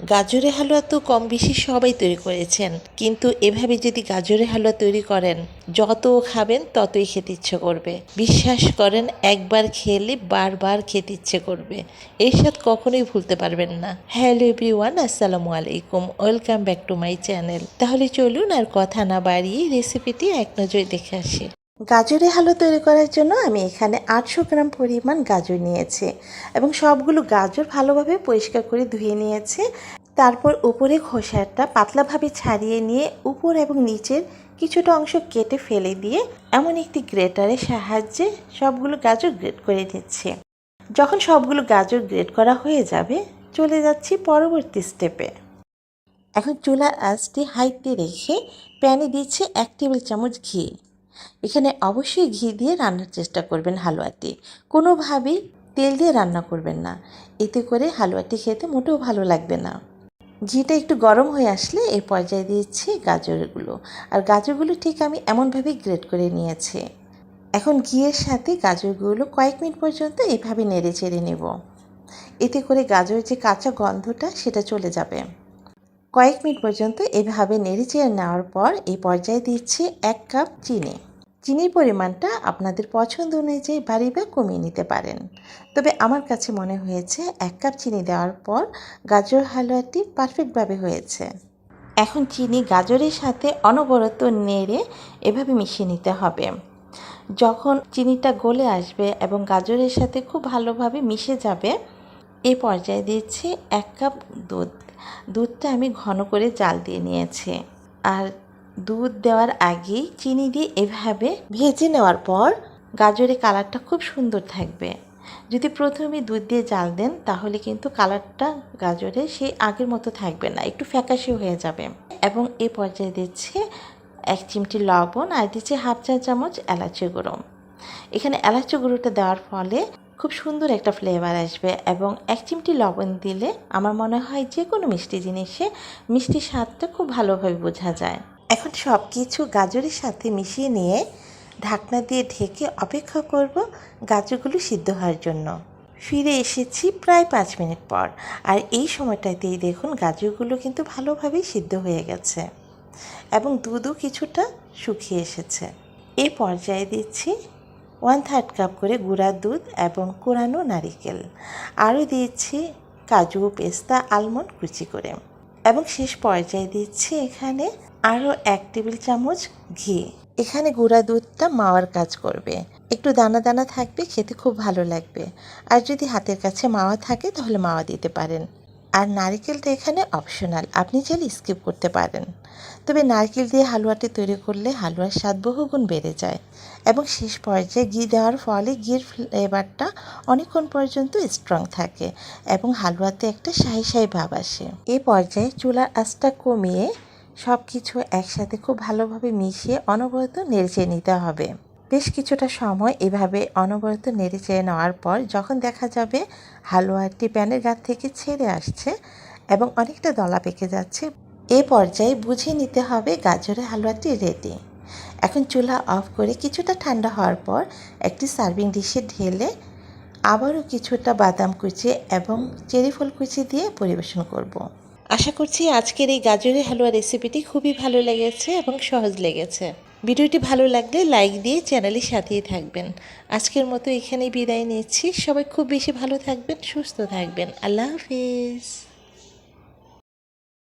গাজরের হালুয়া তো কম বেশি সবাই তৈরি করেছেন। কিন্তু এভাবে যদি গাজরের হালুয়া তৈরি করেন, যত খাবেন ততই খেতে ইচ্ছে করবে। বিশ্বাস করেন, একবার খেলে বারবার খেতে ইচ্ছে করবে। এর সাথে কখনোই ভুলতে পারবেন না। হ্যালো এভরিওয়ান, আসসালামু আলাইকুম। Welcome back to my channel. তাহলে চলুন আর কথা না বাড়িয়ে রেসিপিটি এক নজরে দেখে আসি। গাজরের হালুয়া তৈরি করার জন্য আমি এখানে আটশো গ্রাম পরিমাণ গাজর নিয়েছি এবং সবগুলো গাজর ভালোভাবে পরিষ্কার করে ধুয়ে নিয়েছি। তারপর উপরে খোসাটা পাতলাভাবে ছাড়িয়ে নিয়ে উপর এবং নিচের কিছুটা অংশ কেটে ফেলে দিয়ে এমন একটি গ্রেটারের সাহায্যে সবগুলো গাজর গ্রেট করে নিচ্ছি। যখন সবগুলো গাজর গ্রেট করা হয়ে যাবে, চলে যাচ্ছি পরবর্তী স্টেপে। এখন চুলার আঁচটি হাইতে রেখে প্যানে দিচ্ছে এক টেবিল চামচ ঘি। এখানে অবশ্যই ঘি দিয়ে রান্নার চেষ্টা করবেন হালুয়াটি। কোনোভাবেই তেল দিয়ে রান্না করবেন না। এতে করে হালুয়াটি খেতে মোটেও ভালো লাগবে না। ঘিটা একটু গরম হয়ে আসলে এই পর্যায়ে দিয়েছি গাজরগুলো। আর গাজরগুলো ঠিক আমি এমনভাবেই গ্রেট করে নিয়েছি। এখন ঘিয়ের সাথে গাজরগুলো কয়েক মিনিট পর্যন্ত এভাবে নেড়ে চেড়ে নেব। এতে করে গাজরের যে কাঁচা গন্ধটা সেটা চলে যাবে। কয়েক মিনিট পর্যন্ত এভাবে নেড়ে চেড়ে নেওয়ার পর এই পর্যায়ে দিচ্ছি এক কাপ চিনি। চিনির পরিমাণটা আপনাদের পছন্দ অনুযায়ী বাড়ি বা কমিয়ে নিতে পারেন। তবে আমার কাছে মনে হয়েছে এক কাপ চিনি দেওয়ার পর গাজর হালুয়াটি পারফেক্টভাবে হয়েছে। এখন চিনি গাজরের সাথে অনবরত নেড়ে এভাবে মিশিয়ে নিতে হবে। যখন চিনিটা গলে আসবে এবং গাজরের সাথে খুব ভালোভাবে মিশে যাবে এই পর্যায়ে দিচ্ছি এক কাপ দুধ। দুধটা আমি ঘন করে জাল দিয়ে নিয়েছি। আর দুধ দেওয়ার আগেই চিনি দিয়ে এভাবে ভেজে নেওয়ার পর গাজরের কালারটা খুব সুন্দর থাকবে। যদি প্রথমে দুধ দিয়ে জাল দেন, তাহলে কিন্তু কালারটা গাজরে সেই আগের মতো থাকবে না, একটু ফ্যাকাশে হয়ে যাবে। এবং এ পর্যায়ে দিচ্ছি এক চিমটি লবণ আর দিচ্ছি হাফ চা চামচ এলাচি গুঁড়ো। এখানে এলাচি গুঁড়োটা দেওয়ার ফলে খুব সুন্দর একটা ফ্লেভার আসবে এবং এক চিমটি লবণ দিলে আমার মনে হয় যে কোনো মিষ্টি জিনিসে মিষ্টির স্বাদটা খুব ভালোভাবে বোঝা যায়। এখন সব কিছু গাজরের সাথে মিশিয়ে নিয়ে ঢাকনা দিয়ে ঢেকে অপেক্ষা করব গাজরগুলো সিদ্ধ হওয়ার জন্য। ফিরে এসেছি প্রায় পাঁচ মিনিট পর আর এই সময়টাতেই দেখুন গাজরগুলো কিন্তু ভালোভাবেই সিদ্ধ হয়ে গেছে এবং দুধও কিছুটা শুকিয়ে এসেছে। এই পর্যায়ে দিচ্ছি ওয়ান থার্ড কাপ করে গুঁড়া দুধ এবং কোরানো নারিকেল। আরও দিয়েছি কাজু পেস্তা, আলমন্ড কুচি করে। এবং শেষ পর্যায়ে দিচ্ছি এখানে আরও এক টেবিল চামচ ঘি। এখানে গুঁড়া দুধটা মাওয়ার কাজ করবে। একটু দানা দানা থাকবে, খেতে খুব ভালো লাগবে। আর যদি হাতের কাছে মাওয়া থাকে, তাহলে মাওয়া দিতে পারেন। আর নারকেলটা এখানে অপশনাল আপনি চাইলে স্কিপ করতে পারেন। তবে নারকেল দিয়ে হালুয়াটি তৈরি করলে হালুয়ার স্বাদ বহুগুণ বেড়ে যায় এবং শেষ পর্যায়ে ঘি দেওয়ার ফলে ঘির ফ্লেভারটা অনেকক্ষণ পর্যন্ত স্ট্রং থাকে এবং হালুয়াতে একটা শাহি শাহি ভাব আসে। এই পর্যায়ে চুলার আঁচটা কমিয়ে সব কিছু একসাথে খুব ভালোভাবে মিশিয়ে অনবরত নেড়ে নিতে হবে। বেশ কিছুটা সময় এভাবে অনবরত নেড়ে চেড়ে নেওয়ার পর যখন দেখা যাবে হালুয়াটি প্যানের গা থেকে ছেড়ে আসছে এবং অনেকটা দলা পেকে যাচ্ছে, এ পর্যায়ে বুঝে নিতে হবে গাজরের হালুয়াটি রেডি এখন চুলা অফ করে কিছুটা ঠান্ডা হওয়ার পর একটি সার্ভিং ডিশে ঢেলে আবারও কিছুটা বাদাম কুচি এবং চেরি ফল কুচি দিয়ে পরিবেশন করব। আশা করছি আজকের এই গাজরের হালুয়া রেসিপিটি খুবই ভালো লেগেছে এবং সহজ লেগেছে ভিডিওটি ভালো লাগলে লাইক দিয়ে চ্যানেলে সাথেই থাকবেন। আজকের মতো এখানেই বিদায় নিচ্ছি। সবাই খুব বেশি ভালো থাকবেন, সুস্থ থাকবেন। আল্লাহ হাফিজ।